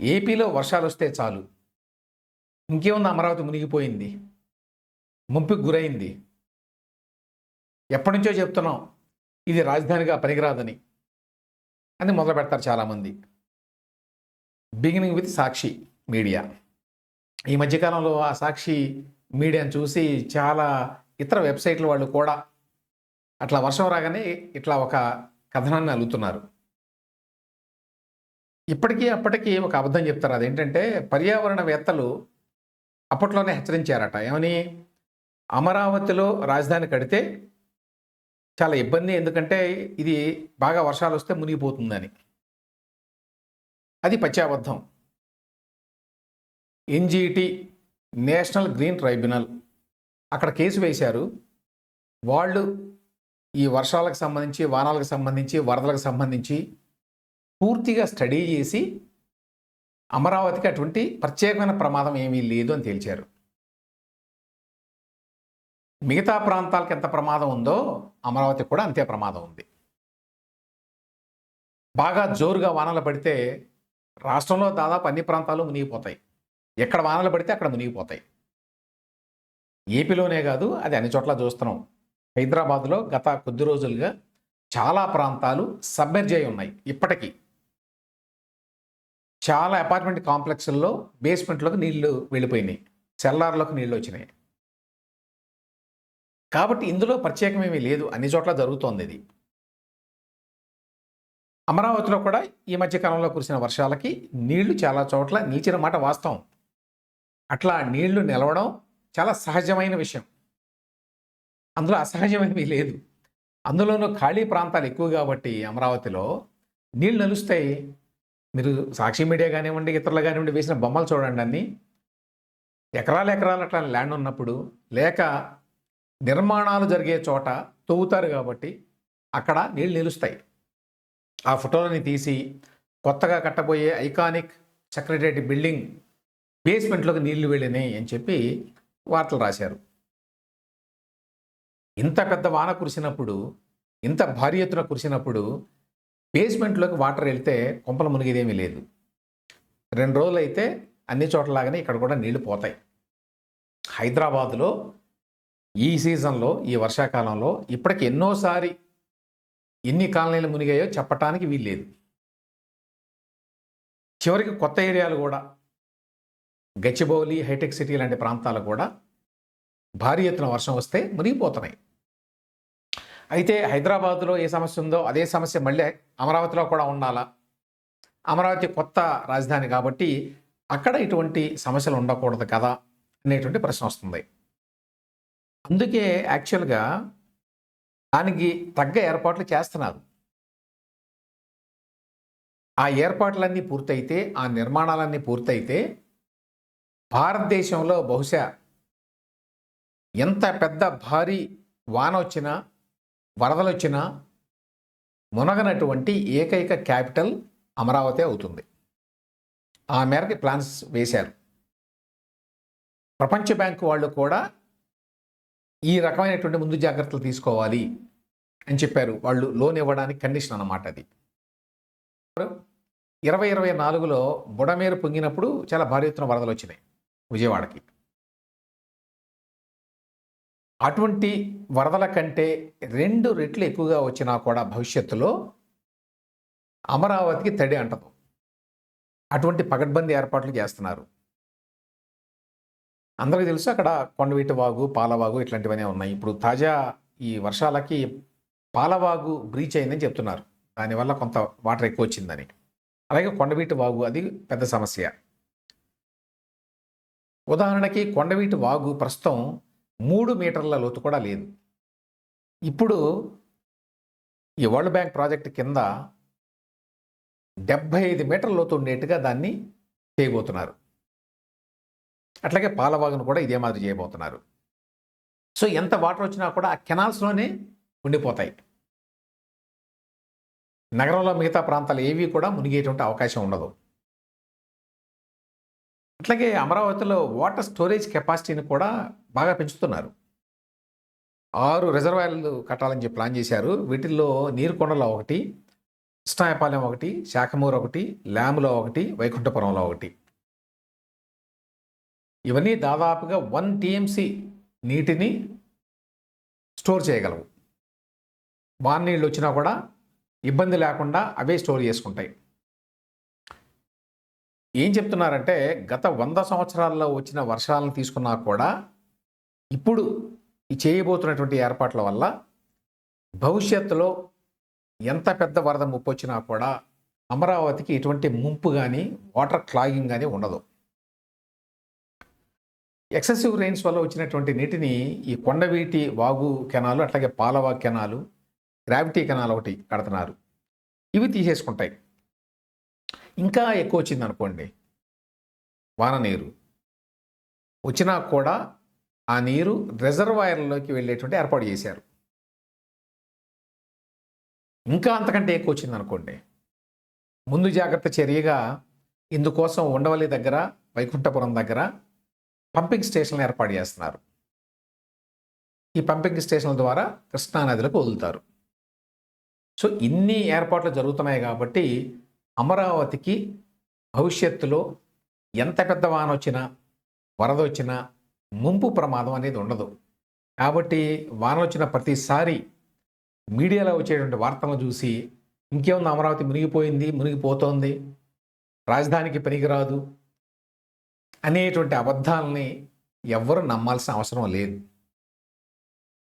ఏపీలో వర్షాలు వస్తే చాలు. ఇంకేముంది అమరావతి మునిగిపోయింది. ముంపుకు గురైంది. ఎప్పటి నుంచో చెప్తున్నాం ఇది రాజధానిగా పనికిరాదని. అని మొదలు పెడతారు చాలామంది. Beginning with Sakshi media. ఈ మధ్యకాలంలో ఆ సాక్షి మీడియాను చూసి చాలా ఇతర వెబ్సైట్ల వాళ్ళు కూడా అట్లా వర్షం రాగానే ఇట్లా ఒక కథనాన్ని అలుగుతున్నారు ఇప్పటికీ అప్పటికీ ఒక అబద్ధం చెప్తారు. అదేంటంటే పర్యావరణవేత్తలు అప్పట్లోనే హెచ్చరించారట. ఏమని? అమరావతిలో రాజధాని కడితే చాలా ఇబ్బంది. ఎందుకంటే ఇది బాగా వర్షాలు వస్తే మునిగిపోతుందని. అది పచ్చాబద్ధం ఎన్జీటీ నేషనల్ గ్రీన్ ట్రైబ్యునల్ అక్కడ కేసు వేశారు. వాళ్ళు ఈ వర్షాలకు సంబంధించి వానాలకు సంబంధించి వరదలకు సంబంధించి పూర్తిగా స్టడీ చేసి అమరావతికి అటువంటి ప్రత్యేకమైన ప్రమాదం ఏమీ లేదు అని తేల్చారు. మిగతా ప్రాంతాలకు ఎంత ప్రమాదం ఉందో అమరావతికి కూడా అంతే ప్రమాదం ఉంది. బాగా జోరుగా వానలు పడితే రాష్ట్రంలో దాదాపు అన్ని ప్రాంతాలు మునిగిపోతాయి. ఎక్కడ వానలు పడితే అక్కడ మునిగిపోతాయి. ఏపీలోనే కాదు అది అన్ని చోట్ల చూస్తున్నాం. హైదరాబాద్లో గత కొద్ది రోజులుగా చాలా ప్రాంతాలు సబ్మెర్జ్ అయి ఉన్నాయి. ఇప్పటికీ చాలా అపార్ట్మెంట్ కాంప్లెక్స్ల్లో బేస్మెంట్లోకి నీళ్ళు వెళ్ళిపోయినాయి. సెల్లార్లోకి నీళ్ళు వచ్చినాయి. కాబట్టి ఇందులో ప్రత్యేకమేమీ లేదు. అన్ని చోట్ల జరుగుతోంది ఇది. అమరావతిలో కూడా ఈ మధ్య కాలంలో కురిసిన వర్షాలకి నీళ్ళు చాలా చోట్ల నిలిచిన మాట వాస్తవం. అట్లా నీళ్ళు నిలవడం చాలా సహజమైన విషయం. అందులో అసహజమైనవి లేదు. అందులోనూ ఖాళీ ప్రాంతాలు ఎక్కువ కాబట్టి అమరావతిలో నీళ్ళు నలుస్తాయి. మీరు సాక్షి మీడియా కానివ్వండి ఇతరులు కానివ్వండి వేసిన బొమ్మలు చూడండి అన్ని. ఎకరాలు ఎకరాలు అట్లా ల్యాండ్ ఉన్నప్పుడు లేక నిర్మాణాలు జరిగే చోట తవ్వుతారు కాబట్టి అక్కడ నీళ్ళు నిలుస్తాయి. ఆ ఫోటోలని తీసి కొత్తగా కట్టబోయే ఐకానిక్ సెక్రటరేట్ బిల్డింగ్ బేస్మెంట్లోకి నీళ్ళు వెళ్ళినాయి అని చెప్పి వార్తలు రాశారు. ఇంత పెద్ద వాన కురిసినప్పుడు ఇంత భారీ ఎత్తున కురిసినప్పుడు బేస్మెంట్లోకి వాటర్ వెళ్తే కుంపల మునిగేదేమీ లేదు. రెండు రోజులు అయితే అన్ని చోట్లలాగానే ఇక్కడ కూడా నీళ్ళు పోతాయి. హైదరాబాదులో ఈ సీజన్లో ఈ వర్షాకాలంలో ఇప్పటికి ఎన్నోసారి ఎన్ని కాలనీలు మునిగాయో చెప్పటానికి వీల్లేదు చివరికి కొత్త ఏరియాలు కూడా గచ్చిబౌలి హైటెక్ సిటీ లాంటి ప్రాంతాలు కూడా భారీ ఎత్తున వర్షం వస్తే మునిగిపోతున్నాయి. అయితే హైదరాబాద్లో ఏ సమస్య ఉందో అదే సమస్య మళ్ళీ అమరావతిలో కూడా ఉండాలా? అమరావతి కొత్త రాజధాని కాబట్టి అక్కడ ఇటువంటి సమస్యలు ఉండకూడదు కదా అనేటువంటి ప్రశ్న వస్తుంది. అందుకే యాక్చువల్గా దానికి తగ్గ ఏర్పాట్లు చేస్తున్నారు. ఆ ఏర్పాట్లన్నీ పూర్తయితే ఆ నిర్మాణాలన్నీ పూర్తయితే భారతదేశంలో బహుశా ఎంత పెద్ద భారీ వాన వచ్చినా వరదలు వచ్చినా మునగనటువంటి ఏకైక క్యాపిటల్ అమరావతి అవుతుంది. ఆ మేరకు ప్లాన్స్ వేశారు. ప్రపంచ బ్యాంకు వాళ్ళు కూడా ఈ రకమైనటువంటి ముందు జాగ్రత్తలు తీసుకోవాలి అని చెప్పారు. వాళ్ళు లోన్ ఇవ్వడానికి కండిషన్ అన్నమాట అది. ఇరవై ఇరవై నాలుగులో బుడమేరు పొంగినప్పుడు చాలా భారీ ఎత్తున వరదలు వచ్చినాయి విజయవాడకి. అటువంటి వరదల కంటే రెండు రెట్లు ఎక్కువగా వచ్చినా కూడా భవిష్యత్తులో అమరావతికి తడి అంటదు. అటువంటి పగడ్బందీ ఏర్పాట్లు చేస్తున్నారు. అందరికీ తెలుసు అక్కడ కొండవీటి వాగు పాలవాగు ఇట్లాంటివన్నీ ఉన్నాయి. ఇప్పుడు తాజా ఈ వర్షాలకి పాలవాగు బ్రీచ్ అయిందని చెప్తున్నారు. దానివల్ల కొంత వాటర్ ఎక్కువ వచ్చిందని. అలాగే కొండవీటి వాగు అది పెద్ద సమస్య. ఉదాహరణకి కొండవీటి వాగు ప్రస్తుతం మూడు మీటర్ల లోతు కూడా లేదు. ఇప్పుడు ఈ వరల్డ్ బ్యాంక్ ప్రాజెక్ట్ కింద డెబ్భై ఐదు మీటర్ల లోతు ఉండేట్టుగా దాన్ని చేయబోతున్నారు. అట్లాగే పాలవాగును కూడా ఇదే మాదిరి చేయబోతున్నారు. సో ఎంత వాటర్ వచ్చినా కూడా ఆ కెనాల్స్లోనే ఉండిపోతాయి. నగరంలో మిగతా ప్రాంతాలు ఏవి కూడా మునిగేటువంటి అవకాశం ఉండదు. అట్లాగే అమరావతిలో వాటర్ స్టోరేజ్ కెపాసిటీని కూడా బాగా పెంచుతున్నారు. ఆరు రిజర్వాయర్లు కట్టాలని చెప్పి ప్లాన్ చేశారు. వీటిల్లో నీరుకొండలో ఒకటి కృష్ణాయపాలెం ఒకటి శాఖమూరు ఒకటి ల్యాములో ఒకటి వైకుంఠపురంలో ఒకటి. ఇవన్నీ దాదాపుగా వన్ టీఎంసీ నీటిని స్టోర్ చేయగలవు. వాన్ నీళ్ళు వచ్చినా కూడా ఇబ్బంది లేకుండా అవే స్టోర్ చేసుకుంటాయి. ఏం చెప్తున్నారంటే గత వంద సంవత్సరాల్లో వచ్చిన వర్షాలను తీసుకున్నా కూడా ఇప్పుడు ఈ చేయబోతున్నటువంటి ఏర్పాట్ల వల్ల భవిష్యత్తులో ఎంత పెద్ద వరద ముప్పు వచ్చినా కూడా అమరావతికి ఎటువంటి ముంపు కానీ వాటర్ క్లాగింగ్ కానీ ఉండదు. ఎక్సెసివ్ రెయిన్స్ వల్ల వచ్చినటువంటి నీటిని ఈ కొండవీటి వాగు కెనాలు అట్లాగే పాలవా కెనాలు గ్రావిటీ కెనాల్ ఒకటి కడుతున్నారు. ఇవి తీసేసుకుంటాయి. ఇంకా ఎక్కువ వచ్చింది అనుకోండి వాన నీరు. వచ్చినా కూడా ఆ నీరు రిజర్వాయర్లోకి వెళ్ళేటువంటి ఏర్పాటు చేశారు. ఇంకా అంతకంటే ఎక్కువ వచ్చింది అనుకోండి ముందు జాగ్రత్త చర్యగా ఇందుకోసం ఉండవల్లి దగ్గర వైకుంఠపురం దగ్గర పంపింగ్ స్టేషన్లు ఏర్పాటు చేస్తున్నారు. ఈ పంపింగ్ స్టేషన్ల ద్వారా కృష్ణానదిలోకి వదులుతారు. సో ఇన్ని ఏర్పాట్లు జరుగుతున్నాయి కాబట్టి అమరావతికి భవిష్యత్తులో ఎంత పెద్ద వాన వచ్చినా వరద వచ్చినా ముంపు ప్రమాదం అనేది ఉండదు. కాబట్టి వాన వచ్చిన ప్రతిసారి మీడియాలో వచ్చేటువంటి వార్తలను చూసి ఇంకేముంది అమరావతి మునిగిపోయింది మునిగిపోతోంది రాజధానికి పనికిరాదు అనేటువంటి అబద్ధాలని ఎవ్వరూ నమ్మాల్సిన అవసరం లేదు.